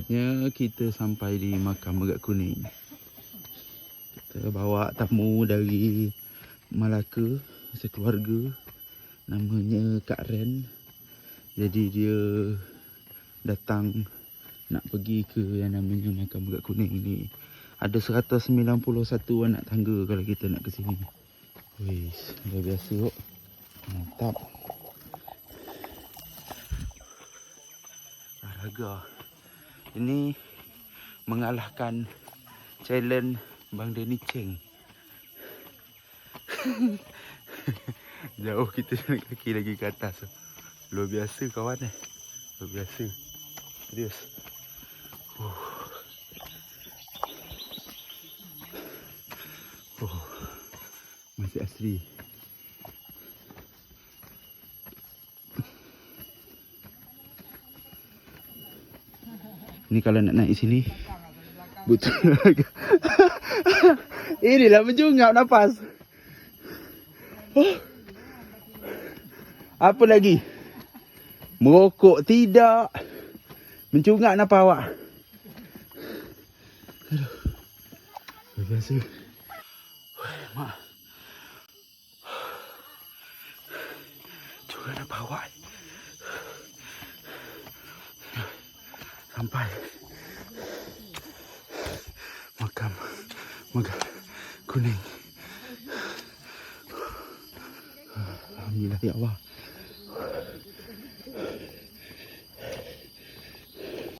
Akhirnya kita sampai di makam Megak Kuning. Kita bawa tamu dari Malaka sekeluarga namanya Kak Ren. Jadi dia datang nak pergi ke yang namanya makam Megak Kuning ni. Ada 191 anak tangga kalau kita nak ke sini. Wis, luar biasa kok. Mantap. Olahraga. Ini mengalahkan challenge Bang Denny Cheng. Jauh kita jalan kaki lagi ke atas. Luar biasa kawan eh. Luar biasa. Serius. Uh. Masih asli. Ni kalau nak naik sini Betul. Inilah menjungap nafas Oh. Apa lagi? Merokok tidak. Mencungak nafas awak. Biasa Weh, Mak. Cungak nafas awak Sampai. Makam. Megah Kuning. Alhamdulillah ya Allah